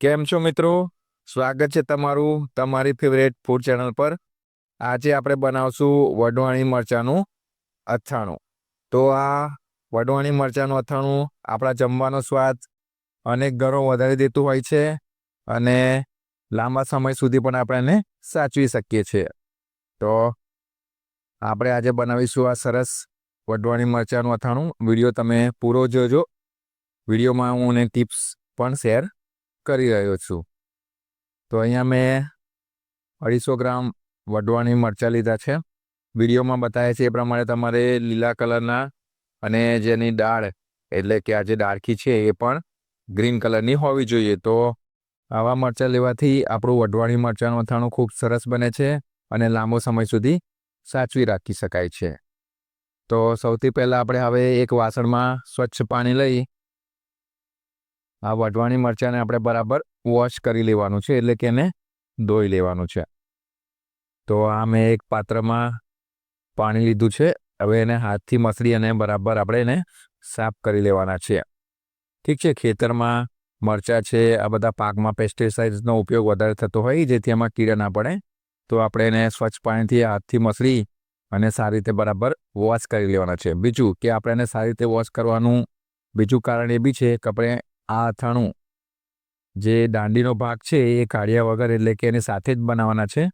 કેમ છો મિત્રો? સ્વાગત છે તમારું તમારી ફેવરેટ ફૂડ ચેનલ પર. આજે આપણે બનાવશું વઢવાણી મરચાંનું અથાણું. તો આ વઢવાણી મરચાંનું અથાણું આપણા જમવાનો સ્વાદ અનેક ઘરો વધારી દેતું હોય છે અને લાંબા સમય સુધી પણ આપણે એને સાચવી શકીએ છીએ. તો આપણે આજે બનાવીશું આ સરસ વઢવાણી મરચાંનું અથાણું. વીડિયો તમે પૂરો જોજો. વિડીયોમાં હું એને ટિપ્સ પણ શેર કરી રહ્યો છું. તો અહીંયા મેં અઢીસો ગ્રામ વઢવાણી મરચાં લીધા છે. વિડીયોમાં બતાવે છે એ પ્રમાણે તમારે લીલા કલરના અને જેની દાળ એટલે કે આ જે ડાળખી છે એ પણ ગ્રીન કલરની હોવી જોઈએ. તો આવા મરચાં લેવાથી આપણું વઢવાણી મરચાંનું અથાણું ખૂબ સરસ બને છે અને લાંબો સમય સુધી સાચવી રાખી શકાય છે. તો સૌથી પહેલાં આપણે હવે એક વાસણમાં સ્વચ્છ પાણી લઈ આ વઢવાણી મરચાંને આપણે બરાબર વોશ કરી લેવાનું છે, એટલે કે એને ધોઈ લેવાનું છે. તો આ મેં એક પાત્રમાં પાણી લીધું છે, હવે એને હાથથી મસળી અને બરાબર આપણે એને સાફ કરી લેવાના છે. ઠીક છે, ખેતરમાં મરચાં છે, આ બધા પાકમાં પેસ્ટિસાઇડ્સનો ઉપયોગ વધારે થતો હોય, જેથી એમાં કીડા ના પડે, તો આપણે એને સ્વચ્છ પાણીથી હાથથી મસળી અને સારી રીતે બરાબર વોશ કરી લેવાના છે. બીજું કે આપણે એને સારી રીતે વોશ કરવાનું બીજું કારણ એ બી છે કે આપણે આ અથાણું જે દાંડીનો ભાગ છે, એ કાઢ્યા વગર એટલે કે એની સાથે જ બનાવવાના છે,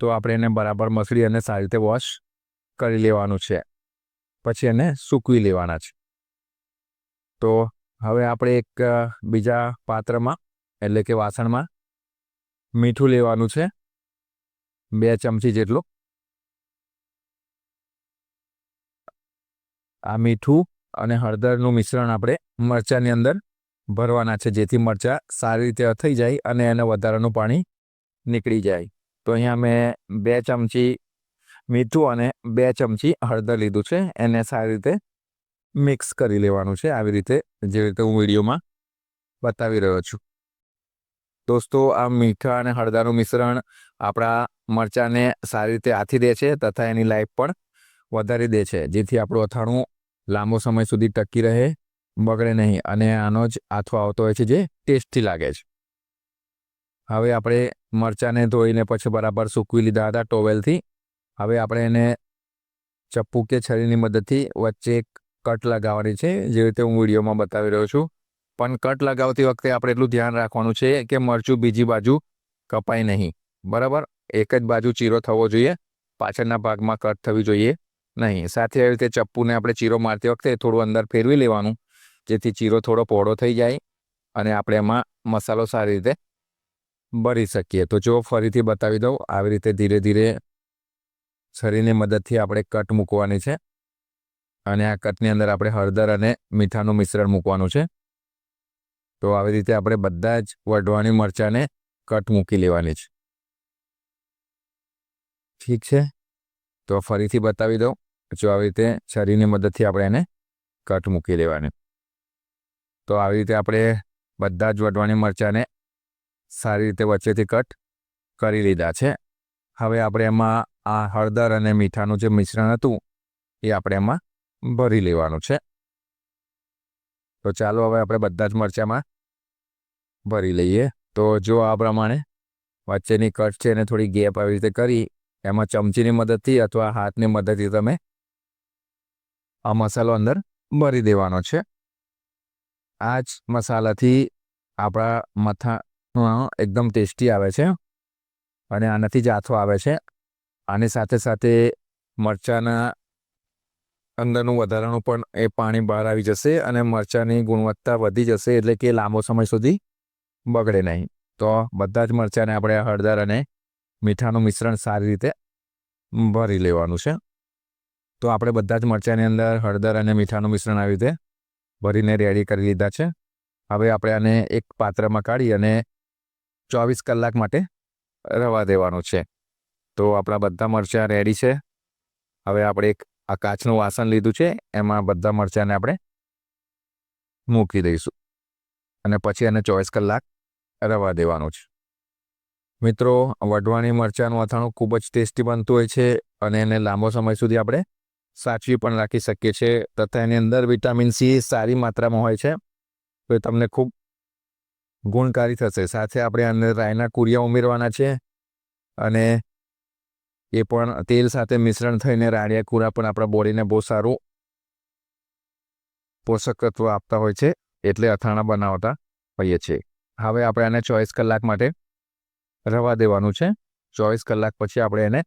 તો આપણે એને બરાબર મસળી અને સારી રીતે વોશ કરી લેવાનું છે. પછી એને સૂકવી લેવાના છે. તો હવે આપણે એક બીજા પાત્રમાં એટલે કે વાસણમાં મીઠું લેવાનું છે, બે ચમચી જેટલું. આ મીઠું અને હળદરનું મિશ્રણ આપણે મરચાંની અંદર ભરવાના છે, જેથી મરચાં સારી રીતે થઈ જાય અને એને વધારાનું પાણી નીકળી જાય. તો અહીંયા મેં બે ચમચી મીઠું અને બે ચમચી હળદર લીધું છે. એને સારી રીતે મિક્સ કરી લેવાનું છે. આવી રીતે જે રીતે હું વિડીયોમાં બતાવી રહ્યો છું. દોસ્તો, આ મીઠા અને હળદરનું મિશ્રણ આપણા મરચાંને સારી રીતે આથી દે છે તથા એની લાઈફ પણ વધારી દે છે, જેથી આપણું અથાણું લાંબો સમય સુધી ટકી રહે બગડે નહીં. અને આનો જ આથો આવતો હોય છે જે ટેસ્ટી લાગે છે. હવે આપણે મરચાંને ધોઈને પછી બરાબર સૂકવી લીધા હતા ટોવેલથી. હવે આપણે એને ચપ્પુ કે છરીની મદદથી વચ્ચે એક કટ લગાવવાની છે, જે રીતે હું વિડીયોમાં બતાવી રહ્યો છું. પણ કટ લગાવતી વખતે આપણે એટલું ધ્યાન રાખવાનું છે કે મરચું બીજી બાજુ કપાય નહીં. બરાબર? એક જ બાજુ ચીરો થવો જોઈએ. પાછળના ભાગમાં કટ થવી જોઈએ નહીં. સાથે આવી રીતે ચપ્પુને આપણે ચીરો મારતી વખતે થોડું અંદર ફેરવી લેવાનું. જેથી ચીરો થોડો પહોળો થઈ જાય અને આપણે એમાં મસાલો સારી રીતે ભરી શકીએ. તો જો ફરીથી બતાવી દઉં. આવી રીતે ધીરે ધીરે છરીની મદદથી આપણે કટ મૂકવાની છે અને આ કટની અંદર આપણે હળદર અને મીઠાનું મિશ્રણ મૂકવાનું છે. તો આવી રીતે આપણે બધા જ વઢવાણી મરચાંને કટ મૂકી લેવાની છે. ઠીક છે? તો ફરીથી બતાવી દઉં. જો આવી રીતે છરીની મદદથી આપણે એને કટ મૂકી લેવાની. તો આવી રીતે આપણે બધા જ વઢવાણી મરચાંને સારી રીતે વચ્ચેથી કટ કરી લીધા છે. હવે આપણે એમાં આ હળદર અને મીઠાનું જે મિશ્રણ હતું, એ આપણે એમાં ભરી લેવાનું છે. તો ચાલો હવે આપણે બધા જ મરચાંમાં ભરી લઈએ. તો જો આ પ્રમાણે વચ્ચેની કટ છે એને થોડી ગેપ આવી રીતે કરી, એમાં ચમચીની મદદથી અથવા હાથની મદદથી તમે આ મસાલો અંદર ભરી દેવાનો છે. આ જ મસાલાથી આપણા મથા એકદમ ટેસ્ટી આવે છે અને આનાથી જ આથો આવે છે. આની સાથે સાથે મરચાંના અંદરનું વધારાનું પણ એ પાણી બહાર આવી જશે અને મરચાંની ગુણવત્તા વધી જશે એટલે કે લાંબો સમય સુધી બગડે નહીં. તો બધા જ મરચાંને આપણે હળદર અને મીઠાનું મિશ્રણ સારી રીતે ભરી લેવાનું છે. તો આપણે બધા જ મરચાંની અંદર હળદર અને મીઠાનું મિશ્રણ આવી રીતે ભરીને રેડી કરી લીધા છે. હવે આપણે આને એક પાત્રમાં કાઢી અને ચોવીસ કલાક માટે રવા દેવાનું છે. તો આપણા બધા મરચાં રેડી છે. હવે આપણે એક આ કાચનું વાસણ લીધું છે. એમાં બધા મરચાંને આપણે મૂકી દઈશું. અને પછી એને ચોવીસ કલાક રવા દેવાનું છે. મિત્રો, વઢવાણી મરચાંનું અથાણું ખૂબ જ ટેસ્ટી બનતું હોય છે અને એને લાંબો સમય સુધી આપણે સાચવી પણ રાખી શકીએ છીએ. તથા એની અંદર વિટામિન સી સારી માત્રામાં હોય છે. તો એ તમને ખૂબ ગુણકારી થશે. સાથે આપણે અંદર રાયના કુરિયા ઉમેરવાના છે. અને એ પણ તેલ સાથે મિશ્રણ થઈને રાડિયા કુરા પણ આપણા બોડીને બહુ સારું પોષક તત્વો આપતા હોય છે. એટલે અથાણા બનાવતા હોઈએ છીએ. હવે આપણે આને ચોવીસ કલાક માટે રવા દેવાનું છે. ચોવીસ કલાક પછી આપણે એને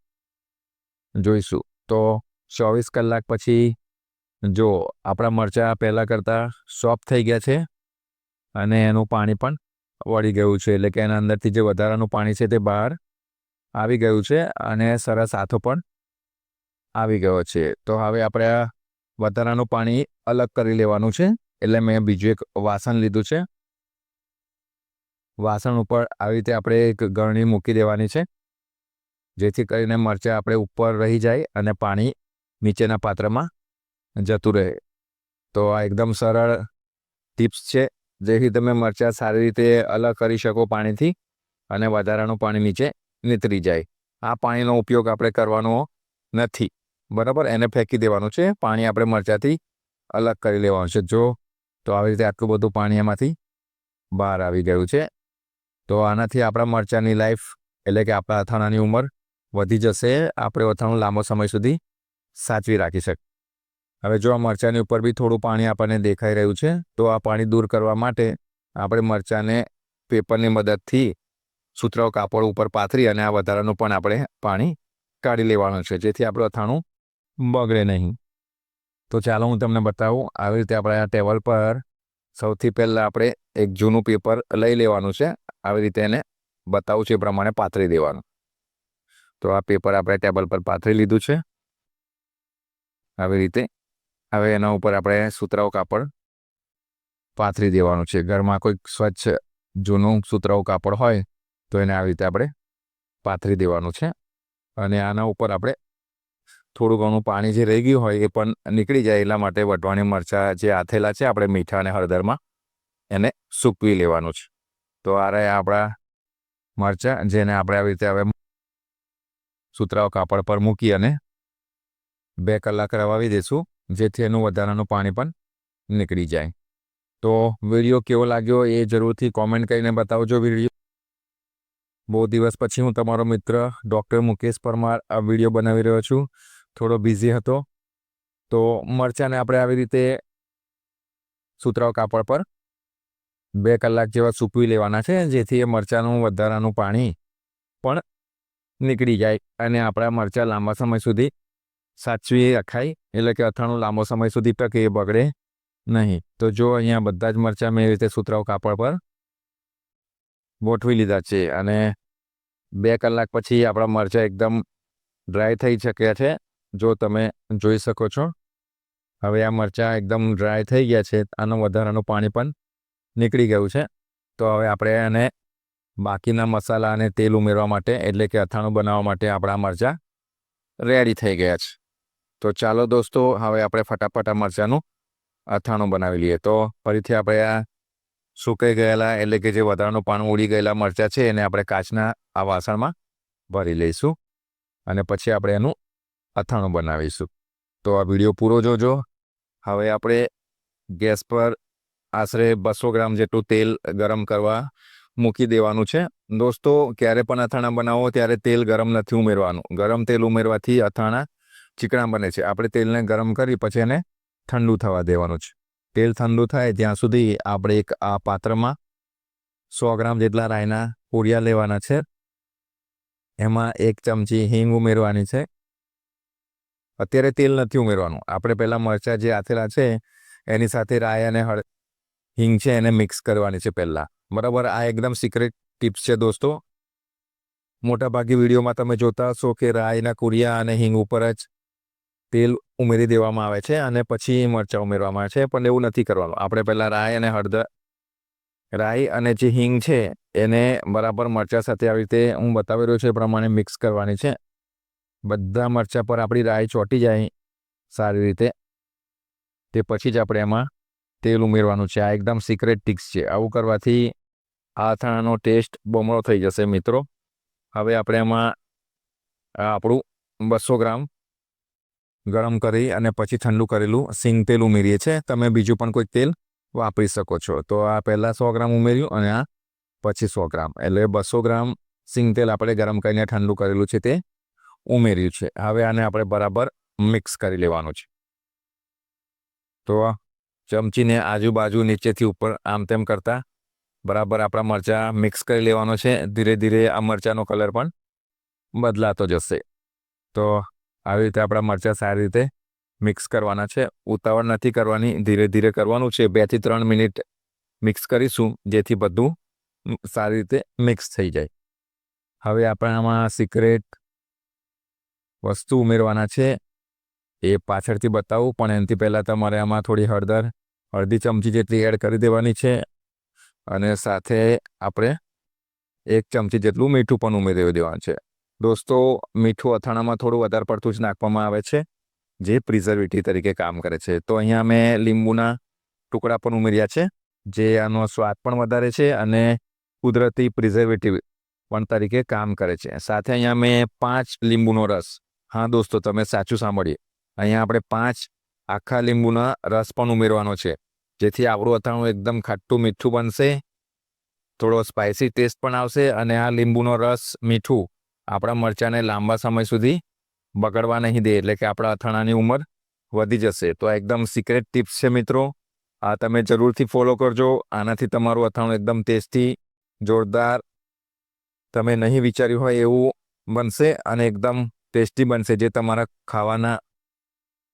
જોઈશું. તો ચોવીસ કલાક પછી જો આપણા મરચાં પહેલાં કરતાં સોફ્ટ થઈ ગયા છે અને એનું પાણી પણ વળી ગયું છે, એટલે કે એના અંદરથી જે વધારાનું પાણી છે તે બહાર આવી ગયું છે અને સરસ આથો પણ આવી ગયો છે. તો હવે આપણે આ વધારાનું પાણી અલગ કરી લેવાનું છે, એટલે મેં બીજું એક વાસણ લીધું છે. વાસણ ઉપર આવી રીતે આપણે એક ગરણી મૂકી દેવાની છે, જેથી કરીને મરચાં આપણે ઉપર રહી જાય અને પાણી નીચેના પાત્રમાં જતું રહે. તો આ એકદમ સરળ ટિપ્સ છે. જેથી તમે મરચાં સારી રીતે અલગ કરી શકો પાણીથી અને વધારાનું પાણી નીચે નીતરી જાય. આ પાણીનો ઉપયોગ આપણે કરવાનો નથી. બરાબર? એને ફેંકી દેવાનું છે. પાણી આપણે મરચાંથી અલગ કરી લેવાનું છે. જો તો આવી રીતે આટલું બધું પાણી એમાંથી બહાર આવી ગયું છે. તો આનાથી આપણા મરચાંની લાઈફ એટલે કે આપણા અથાણાની ઉંમર વધી જશે. આપણે અથાણું લાંબો સમય સુધી સાચવી રાખી શકે. હવે જો આ મરચાંની ઉપર બી થોડું પાણી આપણને દેખાઈ રહ્યું છે, તો આ પાણી દૂર કરવા માટે આપણે મરચાંને પેપરની મદદથી સૂત્રો કાપડ ઉપર પાથરી અને આ વધારાનું પણ આપણે પાણી કાઢી લેવાનું છે, જેથી આપણું અથાણું બગડે નહીં. તો ચાલો હું તમને બતાવું, આવી રીતે આપણે આ ટેબલ પર સૌથી પહેલાં આપણે એક જૂનું પેપર લઈ લેવાનું છે, આવી રીતે એને બતાવું છે એ પ્રમાણે પાથરી દેવાનું. તો આ પેપર આપણે ટેબલ પર પાથરી લીધું છે. આવી રીતે. હવે એના ઉપર આપણે સુતરાઉ કાપડ પાથરી દેવાનું છે. ઘરમાં કોઈ સ્વચ્છ જૂનું સુતરાઉ કાપડ હોય, તો એને આવી રીતે આપણે પાથરી દેવાનું છે. અને આના ઉપર આપણે થોડું ઘણું પાણી જે રહી ગયું હોય એ પણ નીકળી જાય એટલા માટે વટવાણી મરચાં જે આથેલા છે આપણે મીઠા અને હળદરમાં એને સૂકવી લેવાનું છે. તો આ રહ્યા આપણા મરચાં જેને આપણે આવી રીતે હવે સુતરાઉ કાપડ પર મૂકી અને બે કલાક રવાવી દઈશું જેથી એનું વધારાનું પાણી પણ નીકળી જાય. તો વીડિયો કેવો લાગ્યો એ જરૂરથી કોમેન્ટ કરીને બતાવજો વીડિયો. બહુ દિવસ પછી હું તમારો મિત્ર ડૉક્ટર મુકેશ પરમાર આ વીડિયો બનાવી રહ્યો છું. થોડો બિઝી હતો. તો મરચાંને આપણે આવી રીતે સુતરાવ કાપડ પર બે કલાક જેવા સૂકવી લેવાના છે, જેથી એ મરચાંનું વધારાનું પાણી પણ નીકળી જાય અને આપણા મરચાં લાંબા સમય સુધી સાચવી રખાય, એટલે કે અથાણું લાંબો સમય સુધી ટકે એ બગડે નહીં. તો જો અહીંયા બધા જ મરચાં મેં એ રીતે સુતરાઉ કાપડ પર ગોઠવી લીધા છે અને બે કલાક પછી આપણા મરચાં એકદમ ડ્રાય થઈ શક્યા છે. જો તમે જોઈ શકો છો, હવે આ મરચાં એકદમ ડ્રાય થઈ ગયા છે. આનું વધારાનું પાણી પણ નીકળી ગયું છે. તો હવે આપણે એને બાકીના મસાલા અને તેલ ઉમેરવા માટે, એટલે કે અથાણું બનાવવા માટે આપણા મરચાં રેડી થઈ ગયા છે. તો ચાલો દોસ્તો, હવે આપણે ફટાફટ આ મરચાંનું અથાણું બનાવી લઈએ. તો ફરીથી આપણે આ સુકાઈ ગયેલા, એટલે કે જે વધારાનું પાણી ઉડી ગયેલા મરચાં છે, એને આપણે કાચના આ વાસણમાં ભરી લઈશું. અને પછી આપણે એનું અથાણું બનાવીશું. તો આ વીડિયો પૂરો જોજો. હવે આપણે ગેસ પર આશરે બસો ગ્રામ જેટલું તેલ ગરમ કરવા મૂકી દેવાનું છે. દોસ્તો, ક્યારે પણ અથાણા બનાવો, ત્યારે તેલ ગરમ નથી ઉમેરવાનું. ગરમ તેલ ઉમેરવાથી અથાણા ચીકણા બને છે. આપણે તેલને ગરમ કરી પછી એને ઠંડુ થવા દેવાનું છે. તેલ ઠંડુ થાય ત્યાં સુધી આપણે એક આ પાત્રમાં સો ગ્રામ જેટલા રાયના પૂરિયા લેવાના છે. એમાં એક ચમચી હિંગ ઉમેરવાની છે. અત્યારે તેલ નથી ઉમેરવાનું. આપણે પહેલાં મરચાં જે આથેલા છે, એની સાથે રાય અને હળ, હિંગ છે એને મિક્સ કરવાની છે પહેલાં. બરાબર, આ એકદમ સિક્રેટ ટિપ્સ છે દોસ્તો. મોટાભાગે વિડીયોમાં તમે જોતા હશો કે રાયના કુરિયા અને હિંગ ઉપર જ તેલ ઉમેરી દેવામાં આવે છે અને પછી મરચાં ઉમેરવામાં આવે છે, પણ એવું નથી કરવાનું. આપણે પહેલાં રાઈ અને હળદર, રાઈ અને જે હિંગ છે, એને બરાબર મરચાં સાથે આવી રીતે હું બતાવી રહ્યો છું એ પ્રમાણે મિક્સ કરવાની છે. બધા મરચાં પર આપણી રાઈ ચોંટી જાય સારી રીતે, તે પછી જ આપણે એમાં તેલ ઉમેરવાનું છે. આ એકદમ સિક્રેટ ટિક્સ છે. આવું કરવાથી આ અથાણાનો ટેસ્ટ બમણો થઈ જશે મિત્રો. હવે આપણે એમાં આપણું બસો ગ્રામ ગરમ કરી અને પછી ઠંડુ કરેલું સિંગ તેલ ઉમેરીએ છીએ. તમે બીજું પણ કોઈ તેલ વાપરી શકો છો. તો આ પહેલાં સો ગ્રામ ઉમેર્યું અને આ પછી સો ગ્રામ. એટલે બસો ગ્રામ સિંગ તેલ આપણે ગરમ કરીને ઠંડુ કરેલું છે તે ઉમેર્યું છે. હવે આને આપણે બરાબર મિક્સ કરી લેવાનું છે. તો ચમચીને આજુબાજુ નીચેથી ઉપર આમ તેમ કરતાં બરાબર આપણા મરચાં મિક્સ કરી લેવાનો છે. ધીરે ધીરે આ મરચાંનો કલર પણ બદલાતો જશે. તો આવી રીતે આપણા મરચાં સારી રીતે મિક્સ કરવાના છે. ઉતાવળ નથી કરવાની, ધીરે ધીરે કરવાનું છે. બેથી ત્રણ મિનિટ મિક્સ કરીશું, જેથી બધું સારી રીતે મિક્સ થઈ જાય. હવે આપણે આમાં સિક્રેટ વસ્તુ ઉમેરવાના છે. એ પાછળથી બતાવું, પણ એનાથી પહેલાં તમારે આમાં થોડી હળદર, અડધી ચમચી જેટલી એડ કરી દેવાની છે. અને સાથે આપણે એક ચમચી જેટલું મીઠું પણ ઉમેરી દેવાનું છે. દોસ્તો, મીઠું અથાણામાં થોડું વધારે પડતું જ નાખવામાં આવે છે, જે પ્રિઝર્વેટિવ તરીકે કામ કરે છે. તો અહીંયા મેં લીંબુના ટુકડા પણ ઉમેર્યા છે, જે આનો સ્વાદ પણ વધારે છે અને કુદરતી પ્રિઝર્વેટિવ પણ તરીકે કામ કરે છે. સાથે અહીંયા મેં પાંચ લીંબુનો રસ. હા દોસ્તો, તમે સાચું સાંભળીએ અહીંયા આપણે પાંચ આખા લીંબુના રસ પણ ઉમેરવાનો છે, જેથી આપણું અથાણું એકદમ ખાટું મીઠું બનશે, થોડો સ્પાઇસી ટેસ્ટ પણ આવશે અને આ લીંબુનો રસ મીઠું આપણા મરચાંને લાંબા સમય સુધી બગડવા નહીં દે, એટલે કે આપણા અથાણાની ઉંમર વધી જશે. તો આ એકદમ સિક્રેટ ટિપ્સ છે મિત્રો. આ તમે જરૂરથી ફોલો કરજો. આનાથી તમારું અથાણું એકદમ ટેસ્ટી જોરદાર, તમે નહીં વિચાર્યું હોય એવું બનશે અને એકદમ ટેસ્ટી બનશે, જે તમારા ખાવાના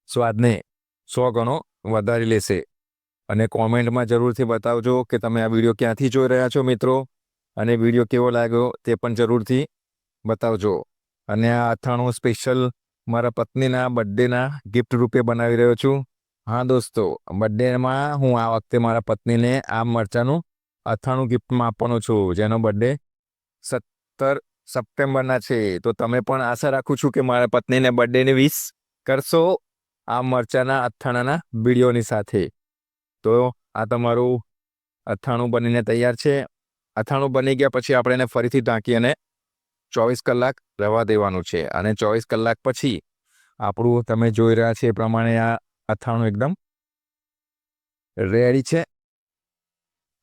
સ્વાદને સો ગણો વધારી લેશે. અને કોમેન્ટમાં જરૂરથી બતાવજો કે તમે આ વીડિયો ક્યાંથી જોઈ રહ્યા છો મિત્રો. અને વીડિયો કેવો લાગ્યો તે પણ જરૂરથી બતાવજો. અને આ અથાણું સ્પેશિયલ મારા પત્નીના બર્થડેના ગિફ્ટ રૂપે બનાવી રહ્યો છું. હા દોસ્તો બર્થડેમાં હું આ વખતે મારા પત્નીને આ મરચાંનું અથાણું ગિફ્ટમાં આપવાનો છું, જેનો બર્થડે સત્તર સપ્ટેમ્બરના છે. તો તમે પણ આશા રાખું છું કે મારા પત્નીને બર્થડેની વિશ કરશો આ મરચાંના અથાણાના વિડીયોની સાથે. તો આ તમારું અથાણું બનીને તૈયાર છે. અથાણું બની ગયા પછી આપણે એને ફરીથી ઢાંકી અને ચોવીસ કલાક રહેવા દેવાનું છે. અને ચોવીસ કલાક પછી આપણું તમે જોઈ રહ્યા છે એ પ્રમાણે આ અથાણું એકદમ રેડી છે.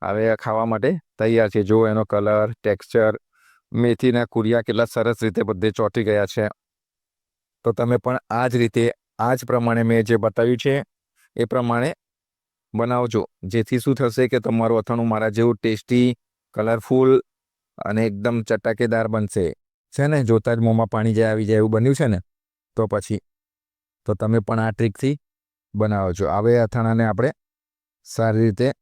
હવે ખાવા માટે તૈયાર છે. જો એનો કલર ટેક્સચર મેથીના કુરિયા કેટલા સરસ રીતે બધે ચોંટી ગયા છે. તો તમે પણ આ જ રીતે આ જ પ્રમાણે મેં જે બતાવ્યું છે એ પ્રમાણે બનાવજો. જેથી શું થશે કે તમારું અથાણું મારા જેવું ટેસ્ટી કલરફુલ અને એકદમ ચટાકેદાર બનશે. છે ને? જોતા જ મોંમાં પાણી જાય આવી જાય એવું બન્યું છે ને? તો પછી, તો તમે પણ આ ટ્રીકથી બનાવો છો. હવે અથાણાને આપણે સારી રીતે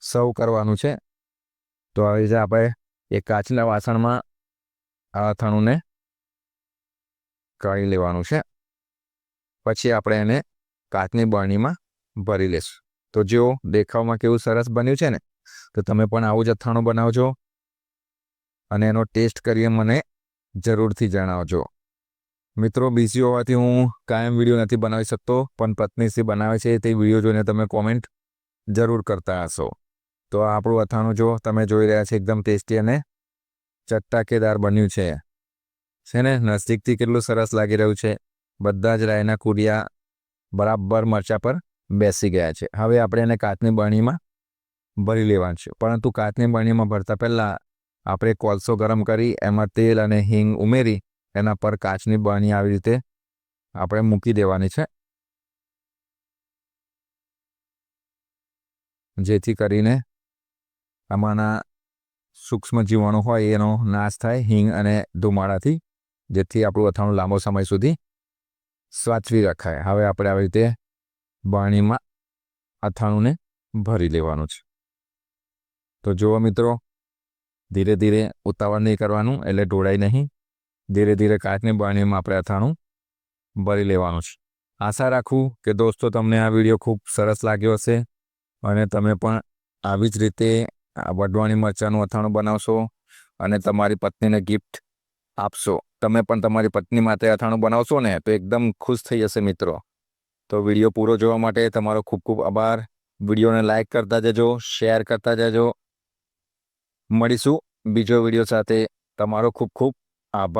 સર્વ કરવાનું છે. તો આવી રીતે આપણે એ કાચના વાસણમાં આ અથાણુંને કાઢી લેવાનું છે. પછી આપણે એને કાચની બરણીમાં ભરી લેશું. તો જો દેખાવમાં કેવું સરસ બન્યું છે ને? તો તમે પણ આવું જ અથાણું બનાવજો અને એનો ટેસ્ટ કરીને મને જરૂરથી જણાવજો. મિત્રો બિઝી હોવાથી હું કાયમ વીડિયો નથી બનાવી શકતો, પણ પત્નીશ્રી બનાવે છે તે વીડિયો જોઈને તમે કોમેન્ટ જરૂર કરતા હશો. તો આ આપણું અથાણું જો તમે જોઈ રહ્યા છો એકદમ ટેસ્ટી અને ચટાકેદાર બન્યું છે. છે ને? નજીકથી કેટલું સરસ લાગી રહ્યું છે. બધા જ રાયના કુડિયા બરાબર મરચા પર બેસી ગયા છે. હવે આપણે એને કાચની બરણીમાં ભરી લેવાનું છે. પરંતુ કાચની બરણીમાં ભરતા પહેલાં આપણે કોલસો ગરમ કરી, એમાં તેલ અને હિંગ ઉમેરી, એના પર કાચની બરણી આવી રીતે આપણે મૂકી દેવાની છે. જેથી કરીને આમાંના સૂક્ષ્મ જીવાણુ હોય એનો નાશ થાય હિંગ અને ધુમાડાથી, જેથી આપણું અથાણું લાંબો સમય સુધી સાચવી રખાય. હવે આપણે આવી રીતે બાણીમાં અથાણુંને ભરી લેવાનું છે. તો જુઓ મિત્રો, ધીરે ધીરે ઉતાવળ નહીં કરવાનું એટલે ઢોળાય નહીં. ધીરે ધીરે કાચની બાણીમાં આપણે અથાણું ભરી લેવાનું છે. આશા રાખું કે દોસ્તો તમને આ વીડિયો ખૂબ સરસ લાગ્યો હશે અને તમે પણ આવી જ રીતે વઢવાણી મરચાંનું અથાણું બનાવશો અને તમારી પત્નીને ગિફ્ટ આપશો. તમે પણ તમારી પત્ની માટે અથાણું બનાવશો ને તો એકદમ ખુશ થઈ જશે મિત્રો. તો વીડિયો પૂરો જોવા માટે તમારો ખૂબ ખૂબ આભાર. વિડીયોને લાઇક કરતા જજો, શેર કરતા જજો મળીશું બીજો વીડિયો સાથે. તમારો ખૂબ ખૂબ આભાર.